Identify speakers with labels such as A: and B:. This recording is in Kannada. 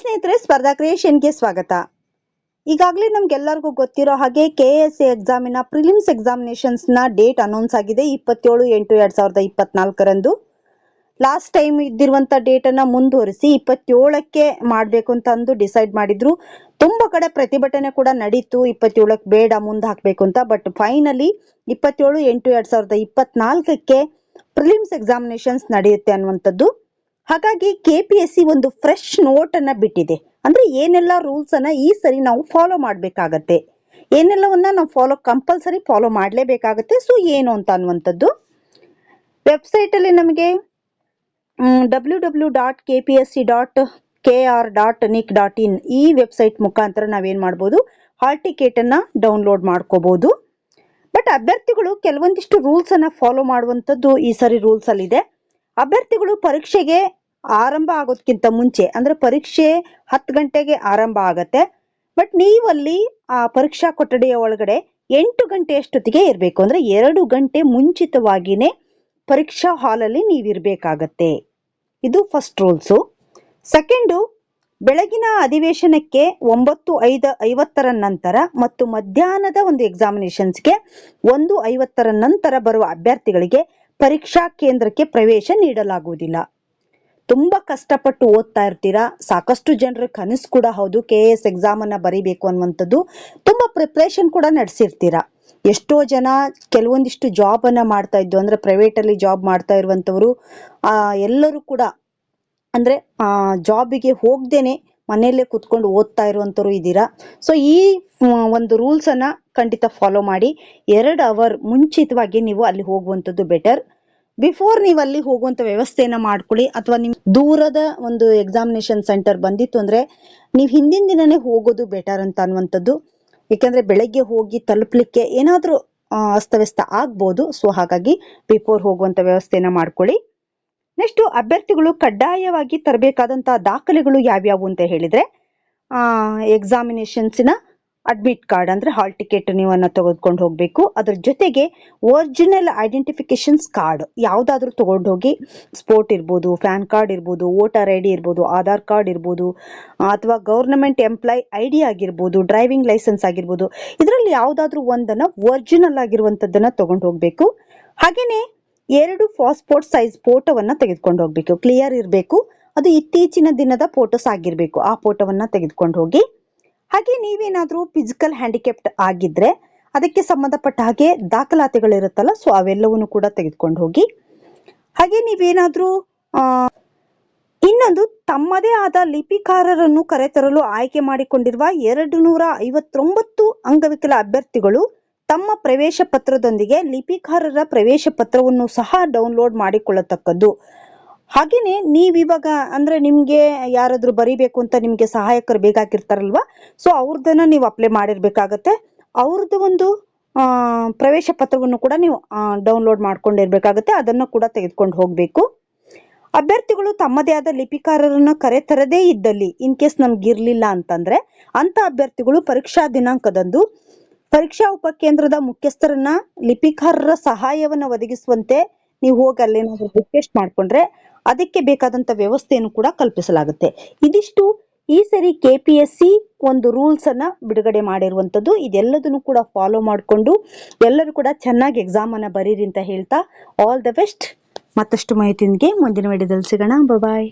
A: ಸ್ನೇಹಿತರೆ, ಸ್ಪರ್ಧಾ ಕ್ರಿಯೇಷನ್ಗೆ ಸ್ವಾಗತ. ಈಗಾಗಲೇ ನಮ್ಗೆಲ್ಲರಿಗೂ ಗೊತ್ತಿರೋ ಹಾಗೆ ಕೆ ಎಸ್ ಸಿ ಎಕ್ಸಾಮಿನ ಪ್ರಿಲಿಮ್ಸ್ ಎಕ್ಸಾಮಿನೇಷನ್ಸ್ನ ಡೇಟ್ ಅನೌನ್ಸ್ ಆಗಿದೆ ಇಪ್ಪತ್ತೇಳು ಎಂಟು ಎರಡ್ ಸಾವಿರದ ಇಪ್ಪತ್ನಾಲ್ಕರಂದು. ಲಾಸ್ಟ್ ಟೈಮ್ ಇದ್ದಿರುವಂತ ಡೇಟನ್ನು ಮುಂದುವರಿಸಿ ಇಪ್ಪತ್ತೇಳಕ್ಕೆ ಮಾಡಬೇಕು ಅಂತ ಅಂದು ಡಿಸೈಡ್ ಮಾಡಿದ್ರು. ತುಂಬಾ ಕಡೆ ಪ್ರತಿಭಟನೆ ಕೂಡ ನಡೀತು. ಇಪ್ಪತ್ತೇಳಕ್ಕೆ ಬೇಡ, ಮುಂದೆ ಹಾಕಬೇಕು ಅಂತ. ಬಟ್ ಫೈನಲಿ ಇಪ್ಪತ್ತೇಳು ಎಂಟು ಎರಡ್ ಸಾವಿರದ ಇಪ್ಪತ್ನಾಲ್ಕಕ್ಕೆ ಪ್ರಿಲಿಮ್ಸ್ ಎಕ್ಸಾಮಿನೇಷನ್ಸ್ ನಡೆಯುತ್ತೆ ಅನ್ನುವಂಥದ್ದು. ಹಾಗಾಗಿ ಕೆ ಪಿ ಎಸ್ ಸಿ ಒಂದು ಫ್ರೆಶ್ ನೋಟ್ ಅನ್ನ ಬಿಟ್ಟಿದೆ. ಅಂದ್ರೆ ಏನೆಲ್ಲ ರೂಲ್ಸ್ ಅನ್ನ ಈ ಸರಿ ನಾವು ಫಾಲೋ ಮಾಡಬೇಕಾಗತ್ತೆ. ಏನೆಲ್ಲವನ್ನ ನಾವು ಫಾಲೋ ಕಂಪಲ್ಸರಿ ಫಾಲೋ ಮಾಡಲೇಬೇಕಾಗತ್ತೆ. ಸೊ ಏನು ಅಂತ ಅನ್ನುವಂಥದ್ದು. ವೆಬ್ಸೈಟ್ ಅಲ್ಲಿ ನಮಗೆ W W dot K P S C dot K R dot nic dot in ಈ ವೆಬ್ಸೈಟ್ ಮುಖಾಂತರ ನಾವೇನ್ ಮಾಡ್ಬೋದು? ಹಾಲ್ ಟಿಕೆಟ್ ಅನ್ನ ಡೌನ್ಲೋಡ್ ಮಾಡ್ಕೋಬಹುದು ಬಟ್ ಅಭ್ಯರ್ಥಿಗಳು ಕೆಲವೊಂದಿಷ್ಟು ರೂಲ್ಸ್ ಅನ್ನ ಫಾಲೋ ಮಾಡುವಂಥದ್ದು ಈ ಸರಿ ರೂಲ್ಸ್ ಅಲ್ಲಿ ಇದೆ ಅಭ್ಯರ್ಥಿಗಳು ಪರೀಕ್ಷೆಗೆ ಆರಂಭ ಆಗೋದ್ಕಿಂತ ಮುಂಚೆ, ಅಂದ್ರೆ ಪರೀಕ್ಷೆ ಹತ್ತು ಗಂಟೆಗೆ ಆರಂಭ ಆಗತ್ತೆ. ಬಟ್ ನೀವಲ್ಲಿ ಆ ಪರೀಕ್ಷಾ ಕೊಠಡಿಯ ಒಳಗಡೆ ಎಂಟು ಗಂಟೆ ಅಷ್ಟೊತ್ತಿಗೆ ಇರಬೇಕು. ಅಂದ್ರೆ ಎರಡು ಗಂಟೆ ಮುಂಚಿತವಾಗಿನೇ ಪರೀಕ್ಷಾ ಹಾಲಲ್ಲಿ ನೀವಿರಬೇಕಾಗತ್ತೆ. ಇದು ಫಸ್ಟ್ ರೂಲ್ಸು ಸೆಕೆಂಡು ಬೆಳಗಿನ ಅಧಿವೇಶನಕ್ಕೆ ಒಂಬತ್ತು ಐದು ಐವತ್ತರ ನಂತರ ಮತ್ತು ಮಧ್ಯಾಹ್ನದ ಒಂದು ಎಕ್ಸಾಮಿನೇಷನ್ಸ್ಗೆ ಒಂದು ಐವತ್ತರ ನಂತರ ಬರುವ ಅಭ್ಯರ್ಥಿಗಳಿಗೆ ಪರೀಕ್ಷಾ ಕೇಂದ್ರಕ್ಕೆ ಪ್ರವೇಶ ನೀಡಲಾಗುವುದಿಲ್ಲ. ತುಂಬಾ ಕಷ್ಟಪಟ್ಟು ಓದ್ತಾ ಇರ್ತೀರಾ? ಸಾಕಷ್ಟು ಜನರ ಕನಸು ಕೂಡ ಹೌದು. ಕೆ ಎಸ್ ಎಕ್ಸಾಮ್ ಅನ್ನ ಬರೀಬೇಕು ಅನ್ನುವಂಥದ್ದು ತುಂಬಾ ಪ್ರಿಪ್ರೇಷನ್ ಕೂಡ ನಡೆಸಿರ್ತೀರಾ? ಎಷ್ಟೋ ಜನ ಕೆಲವೊಂದಿಷ್ಟು ಜಾಬ್ ಅನ್ನ ಮಾಡ್ತಾ ಇದ್ದು ಅಂದ್ರೆ ಪ್ರೈವೇಟ್ ಅಲ್ಲಿ ಜಾಬ್ ಮಾಡ್ತಾ ಇರುವಂತವರು ಆ, ಎಲ್ಲರೂ ಕೂಡ, ಅಂದ್ರೆ, ಆ ಜಾಬಿಗೆ ಹೋಗ್ದೇನೆ ಮನೆಯಲ್ಲೇ ಕುತ್ಕೊಂಡು ಓದ್ತಾ ಇರುವಂತರು ಇದ್ದೀರಾ? ಸೊ ಈ ಒಂದು ರೂಲ್ಸ್ ಅನ್ನ ಖಂಡಿತ ಫಾಲೋ ಮಾಡಿ. ಎರಡು ಅವರ್ ಮುಂಚಿತವಾಗಿ ನೀವು ಅಲ್ಲಿ ಹೋಗುವಂಥದ್ದು ಬೆಟರ್ ಬಿಫೋರ್ ನೀವು ಅಲ್ಲಿ ಹೋಗುವಂತ ವ್ಯವಸ್ಥೆಯನ್ನ ಮಾಡ್ಕೊಳ್ಳಿ. ಅಥವಾ ನಿಮ್ ದೂರದ ಒಂದು ಎಕ್ಸಾಮಿನೇಷನ್ ಸೆಂಟರ್ ಬಂದಿತ್ತು ಅಂದ್ರೆ ನೀವು ಹಿಂದಿನ ದಿನನೇ ಹೋಗೋದು ಬೆಟರ್ ಅಂತ ಅನ್ನುವಂಥದ್ದು. ಯಾಕಂದ್ರೆ ಬೆಳಗ್ಗೆ ಹೋಗಿ ತಲುಪಲಿಕ್ಕೆ ಏನಾದರೂ ಅಸ್ತವ್ಯಸ್ತ ಆಗ್ಬೋದು. ಸೊ ಹಾಗಾಗಿ ಬಿಫೋರ್ ಹೋಗುವಂತ ವ್ಯವಸ್ಥೆಯನ್ನ ಮಾಡ್ಕೊಳ್ಳಿ. ನೆಕ್ಸ್ಟ್ ಅಭ್ಯರ್ಥಿಗಳು ಕಡ್ಡಾಯವಾಗಿ ತರಬೇಕಾದಂತಹ ದಾಖಲೆಗಳು ಯಾವ್ಯಾವು ಅಂತ ಹೇಳಿದ್ರೆ ಎಕ್ಸಾಮಿನೇಷನ್ಸಿನ ಅಡ್ಮಿಟ್ ಕಾರ್ಡ್ ಅಂದ್ರೆ ಹಾಲ್ ಟಿಕೆಟ್ ನೀವನ್ನ ತೆಗೆದುಕೊಂಡು ಹೋಗಬೇಕು. ಅದ್ರ ಜೊತೆಗೆ ಒರಿಜಿನಲ್ ಐಡೆಂಟಿಫಿಕೇಶನ್ಸ್ ಕಾರ್ಡ್ ಯಾವುದಾದ್ರೂ ತಗೊಂಡು ಹೋಗಿ ಸ್ಪೋರ್ಟ್ ಇರ್ಬೋದು ಫ್ಯಾನ್ ಕಾರ್ಡ್ ಇರ್ಬೋದು ವೋಟರ್ ಐ ಡಿ ಇರ್ಬೋದು, ಆಧಾರ್ ಕಾರ್ಡ್ ಇರ್ಬೋದು, ಅಥವಾ ಗವರ್ನಮೆಂಟ್ ಎಂಪ್ಲಾಯ್ ಐ ಡಿ ಆಗಿರ್ಬೋದು ಡ್ರೈವಿಂಗ್ ಲೈಸೆನ್ಸ್ ಆಗಿರ್ಬೋದು, ಇದರಲ್ಲಿ ಯಾವುದಾದ್ರೂ ಒಂದನ್ನ ಒರಿಜಿನಲ್ ಆಗಿರುವಂತದ್ದನ್ನ ತಗೊಂಡು ಹೋಗಬೇಕು. ಹಾಗೇನೆ ಎರಡು ಪಾಸ್ಪೋರ್ಟ್ ಸೈಜ್ ಫೋಟೋವನ್ನ ತೆಗೆದುಕೊಂಡು ಹೋಗ್ಬೇಕು. ಕ್ಲಿಯರ್ ಇರಬೇಕು. ಅದು ಇತ್ತೀಚಿನ ದಿನದ ಫೋಟೋಸ್ ಆಗಿರಬೇಕು. ಆ ಫೋಟೋವನ್ನ ತೆಗೆದುಕೊಂಡು ಹೋಗಿ. ಹಾಗೆ ನೀವೇನಾದರೂ ಫಿಸಿಕಲ್ ಹ್ಯಾಂಡಿಕ್ಯಾಪ್ಟ್ ಆಗಿದ್ರೆ ಅದಕ್ಕೆ ಸಂಬಂಧಪಟ್ಟ ಹಾಗೆ ದಾಖಲಾತಿಗಳಿರುತ್ತಲ್ಲ ಸೊ ಅವೆಲ್ಲವನ್ನು ಕೂಡ ತೆಗೆದುಕೊಂಡು ಹೋಗಿ. ಹಾಗೆ ನೀವೇನಾದರೂ ಇನ್ನೊಂದು ತಮ್ಮದೇ ಆದ ಲಿಪಿಕಾರರನ್ನು ಕರೆತರಲು ಆಯ್ಕೆ ಮಾಡಿಕೊಂಡಿರುವ ಎರಡು ನೂರ ಐವತ್ತೊಂಬತ್ತು ಅಂಗವಿಕಲ ಅಭ್ಯರ್ಥಿಗಳು ತಮ್ಮ ಪ್ರವೇಶ ಪತ್ರದೊಂದಿಗೆ ಲಿಪಿಕಾರರ ಪ್ರವೇಶ ಪತ್ರವನ್ನು ಸಹ ಡೌನ್ಲೋಡ್ ಮಾಡಿಕೊಳ್ಳತಕ್ಕದ್ದು. ಹಾಗೆಯೇ ನೀವಿವಾಗ ಅಂದ್ರೆ ನಿಮ್ಗೆ ಯಾರಾದ್ರೂ ಬರಿಬೇಕು ಅಂತ ನಿಮ್ಗೆ ಸಹಾಯಕರು ಬೇಕಾಗಿರ್ತಾರಲ್ವಾ? ಸೊ ಅವ್ರದನ್ನ ನೀವು ಅಪ್ಲೈ ಮಾಡಿರ್ಬೇಕಾಗತ್ತೆ. ಅವ್ರದ್ದು ಒಂದು ಪ್ರವೇಶ ಪತ್ರವನ್ನು ಕೂಡ ನೀವು ಡೌನ್ಲೋಡ್ ಮಾಡ್ಕೊಂಡಿರ್ಬೇಕಾಗತ್ತೆ. ಅದನ್ನ ಕೂಡ ತೆಗೆದುಕೊಂಡು ಹೋಗ್ಬೇಕು. ಅಭ್ಯರ್ಥಿಗಳು ತಮ್ಮದೇ ಆದ ಲಿಪಿಕಾರರನ್ನ ಕರೆತರದೇ ಇದ್ದಲ್ಲಿ ಇನ್ ಕೇಸ್ ನಮ್ಗೆ ಇರಲಿಲ್ಲ ಅಂತಂದ್ರೆ ಅಂತ ಅಭ್ಯರ್ಥಿಗಳು ಪರೀಕ್ಷಾ ದಿನಾಂಕದಂದು ಪರೀಕ್ಷಾ ಉಪಕೇಂದ್ರದ ಮುಖ್ಯಸ್ಥರನ್ನ ಲಿಪಿಕಾರರ ಸಹಾಯವನ್ನ ಒದಗಿಸುವಂತೆ ನೀವು ಹೋಗಿ ಅಲ್ಲೇನಾದ್ರೂ ರಿಕ್ವೆಸ್ಟ್ ಮಾಡ್ಕೊಂಡ್ರೆ ಅದಕ್ಕೆ ಬೇಕಾದಂತ ವ್ಯವಸ್ಥೆಯನ್ನು ಕೂಡ ಕಲ್ಪಿಸಲಾಗುತ್ತೆ. ಇದಿಷ್ಟು ಈ ಸರಿ ಕೆ ಪಿ ಎಸ್ ಸಿ ಒಂದು ರೂಲ್ಸ್ ಅನ್ನ ಬಿಡುಗಡೆ ಮಾಡಿರುವಂತದ್ದು. ಇದೆಲ್ಲದನ್ನು ಕೂಡ ಫಾಲೋ ಮಾಡಿಕೊಂಡು ಎಲ್ಲರೂ ಕೂಡ ಚೆನ್ನಾಗಿ ಎಕ್ಸಾಮ್ ಅನ್ನ ಬರೀರಿ ಅಂತ ಹೇಳ್ತಾ ಆಲ್ ದ ಬೆಸ್ಟ್ ಮತ್ತಷ್ಟು ಮಾಹಿತಿಗೆ ಮುಂದಿನ ವಿಡಿಯೋದಲ್ಲಿ ಸಿಗೋಣ. ಬಾಯ್